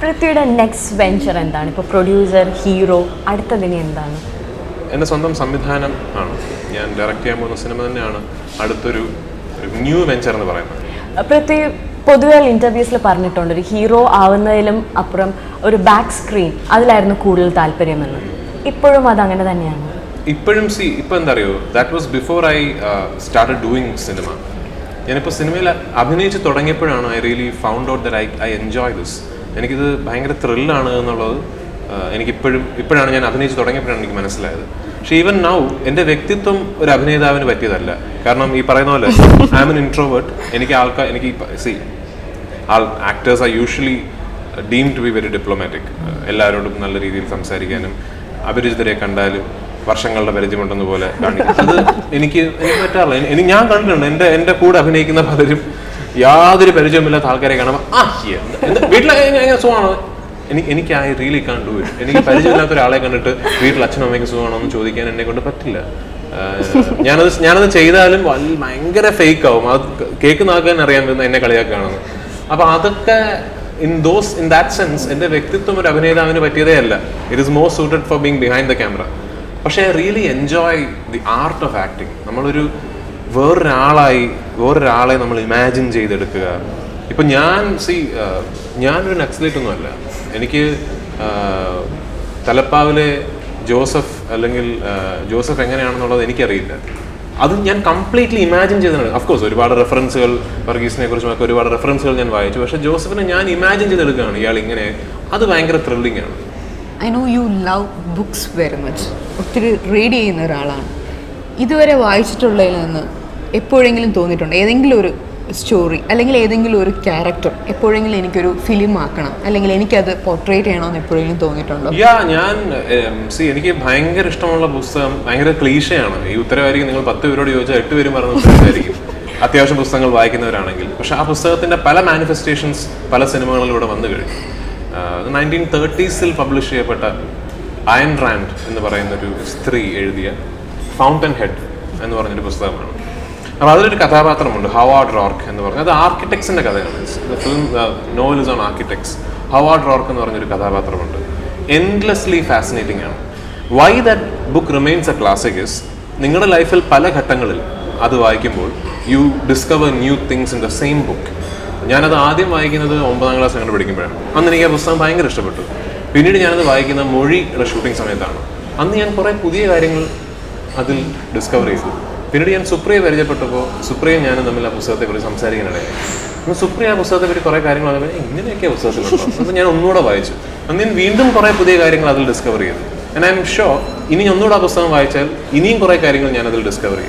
പൃഥ്വിയുടെ next venture എന്താണ്? ഇപ്പോൾ producer hero അടുത്തതിന് എന്താണ്? എന്റെ സ്വന്തം സംവിധാനം ആണ്. ഞാൻ ഡയറക്റ്റ് ചെയ്യാൻ പോകുന്ന സിനിമ തന്നെയാണ് അടുത്തൊരു ഒരു ന്യൂ വെഞ്ചർ എന്ന് പറയുന്നത്. പൃഥ്വി പൊതുവെ ഇന്റർവ്യൂസിൽ പറഞ്ഞിട്ടുണ്ട്. ഒരു ഹീറോ ആവുന്നതിലും അപ്പുറം ഒരു ബാക്ക് സ്ക്രീൻ അതിലായിരുന്നു കൂടുതൽ താല്പര്യമെന്ന്. ഇപ്പോഴും അത് അങ്ങനെ തന്നെയാണ്. ഇപ്പോഴും സി ഇപ്പം എന്താ അറിയോ that was before I start doing cinema ഞാനിപ്പോൾ സിനിമയിൽ അഭിനയിച്ച് തുടങ്ങിയപ്പോഴാണ് I really found out that I enjoy this എനിക്കിത് ഭയങ്കര ത്രില്ലാണ് എന്നുള്ളത് എനിക്കിപ്പോഴും ഇപ്പോഴാണ് ഞാൻ അഭിനയിച്ച് തുടങ്ങിയപ്പോഴാണ് എനിക്ക് മനസ്സിലായത്. പക്ഷേ ഈവൻ നൗ എന്റെ വ്യക്തിത്വം ഒരു അഭിനേതാവിന് പറ്റിയതല്ല. കാരണം ഈ പറയുന്ന പോലെ ഐ എം എൻ ഇൻട്രോവേർട്ട് എനിക്ക് ആൾക്കാർ എനിക്ക് see all actors are usually deemed to be very diplomatic എല്ലാവരോടും നല്ല രീതിയിൽ സംസാരിക്കാനും അപരിചിതരെ കണ്ടാലും വർഷങ്ങളുടെ പരിചയമുണ്ടെന്ന് പോലെ കാണിക്കും. അത് എനിക്ക് എനിക്ക് പറ്റാറില്ല. ഞാൻ കണ്ടിട്ടുണ്ട്. എന്റെ എന്റെ കൂടെ അഭിനയിക്കുന്ന പലരും യാതൊരു പരിചയമില്ലാത്ത ആൾക്കാരെ കാണുമ്പോൾ വീട്ടിലെ സുഖമാണ്? എനിക്ക് എനിക്ക് ആ റീലി കണ്ടു എനിക്ക് പരിചയമില്ലാത്ത ഒരാളെ കണ്ടിട്ട് വീട്ടിൽ അച്ഛനും അമ്മയ്ക്ക് സുഖമാണോ എന്ന് ചോദിക്കാൻ എന്നെ കൊണ്ട് പറ്റില്ല. ഞാനത് ഞാനത് ചെയ്താലും ഭയങ്കര ഫേക്ക് ആവും. അത് കേൾക്കുന്ന ആൾക്കാർ അറിയാൻ പറ്റുന്ന എന്നെ കളിയാക്കുകയാണെന്ന്. അപ്പൊ അതൊക്കെ in those in that sense എന്റെ വ്യക്തിത്വം ഒരു അഭിനേതാവിന് പറ്റിയതേ അല്ല. It is more suited for being behind the camera പക്ഷേ really enjoy the art of acting നമ്മളൊരു വേറൊരാളായി വേറൊരാളെ നമ്മൾ ഇമാജിൻ ചെയ്തെടുക്കുക. ഇപ്പൊ ഞാൻ സി ഞാനൊരു നക്സലേറ്റ് ഒന്നുമല്ല. എനിക്ക് തലപ്പാവിലെ ജോസഫ് അല്ലെങ്കിൽ ജോസഫ് എങ്ങനെയാണെന്നുള്ളത് എനിക്കറിയില്ല. അത് ഞാൻ കംപ്ലീറ്റ്ലി ഇമാജിൻ ചെയ്തതാണ് അഫ്കോഴ്സ് ഒരുപാട് റെഫറൻസുകൾ വർഗീസിനെ കുറിച്ചും ഒക്കെ ഒരുപാട് റെഫറൻസുകൾ ഞാൻ വായിച്ചു. പക്ഷേ ജോസഫിനെ ഞാൻ ഇമാജിൻ ചെയ്തെടുക്കുകയാണ് ഇയാൾ ഇങ്ങനെ. അത് ഭയങ്കര ത്രില്ലിംഗ് ആണ്. I know you love books very much ഒത്തിരി റീഡ് ചെയ്യുന്ന ഒരാളാണ്. ഇതുവരെ വായിച്ചിട്ടുള്ളതിൽ നിന്ന് എപ്പോഴെങ്കിലും തോന്നിയിട്ടുണ്ട്? ഏതെങ്കിലും ഒരു സ്റ്റോറി അല്ലെങ്കിൽ ഏതെങ്കിലും ഒരു ക്യാരക്ടർ എപ്പോഴെങ്കിലും എനിക്കൊരു ഫിലിം ആക്കണം അല്ലെങ്കിൽ എനിക്കത് പോർട്രേറ്റ് ചെയ്യണമെന്ന് എപ്പോഴെങ്കിലും തോന്നിയിട്ടുണ്ടോ? യാ ഞാൻ സി എനിക്ക് ഭയങ്കര ഇഷ്ടമുള്ള പുസ്തകം ഭയങ്കര ക്ലീഷയാണ് ഈ ഉത്തരവായിരിക്കും നിങ്ങൾ പത്ത് പേരോട് ചോദിച്ചാൽ എട്ട് പേരും പറഞ്ഞ ഉത്തരവായിരിക്കും അത്യാവശ്യം പുസ്തകങ്ങൾ വായിക്കുന്നവരാണെങ്കിൽ. പക്ഷെ ആ പുസ്തകത്തിന്റെ പല മാനിഫെസ്റ്റേഷൻസ് പല സിനിമകളിലൂടെ വന്നു കഴിഞ്ഞു. നയന്റീൻ തേർട്ടീസിൽ പബ്ലിഷ് ചെയ്യപ്പെട്ട അയൺ റാൻഡ് എന്ന് പറയുന്ന ഒരു സ്ത്രീ എഴുതിയ ഫൗണ്ടൻ ഹെഡ് എന്ന് പറഞ്ഞൊരു പുസ്തകമാണ്. അപ്പോൾ അതിലൊരു കഥാപാത്രമുണ്ട് ഹവാർഡ് റോർക്ക് എന്ന് പറഞ്ഞത് അത് ആർക്കിടെക്സിന്റെ കഥയാണ്. Film novel is on architects Howard Roark എന്ന് പറഞ്ഞൊരു കഥാപാത്രമുണ്ട്. എൻഡ്ലെസ്ലി ഫാസിനേറ്റിംഗ് ആണ്. Why that book remains a classic is നിങ്ങളുടെ ലൈഫിൽ പല ഘട്ടങ്ങളിൽ അത് വായിക്കുമ്പോൾ you discover new things in the same book ഞാനത് ആദ്യം വായിക്കുന്നത് ഒമ്പതാം ക്ലാസ് അങ്ങനെ പഠിക്കുമ്പോഴാണ്. അന്ന് എനിക്ക് ആ പുസ്തകം ഭയങ്കര ഇഷ്ടപ്പെട്ടു. പിന്നീട് ഞാനത് വായിക്കുന്ന മൊഴിയുടെ ഷൂട്ടിംഗ് സമയത്താണ്. അന്ന് ഞാൻ കുറേ പുതിയ കാര്യങ്ങൾ അതിൽ ഡിസ്കവർ ചെയ്തു. പിന്നീട് ഞാൻ സുപ്രിയ പരിചയപ്പെട്ടപ്പോൾ സുപ്രിയ ഞാനും തമ്മിൽ ആ പുസ്തകത്തെക്കുറിച്ച് സംസാരിക്കാനിടയായി. അപ്പോൾ സുപ്രിയ ആ പുസ്തകത്തെ പറ്റി കുറേ കാര്യങ്ങൾ പറഞ്ഞപ്പോൾ ഇങ്ങനെയൊക്കെ പുസ്തകത്തിലുണ്ടോ അപ്പോൾ ഞാൻ ഒന്നുകൂടെ വായിച്ചു. അന്ന് വീണ്ടും കുറേ പുതിയ കാര്യങ്ങൾ അതിൽ ഡിസ്കവർ ചെയ്തു. ആൻഡ് ഐ എം ഷോ ഇനി ഒന്നുകൂടെ ആ പുസ്തകം വായിച്ചാൽ ഇനിയും കുറേ കാര്യങ്ങൾ ഞാൻ അതിൽ ഡിസ്കവർ ചെയ്യും.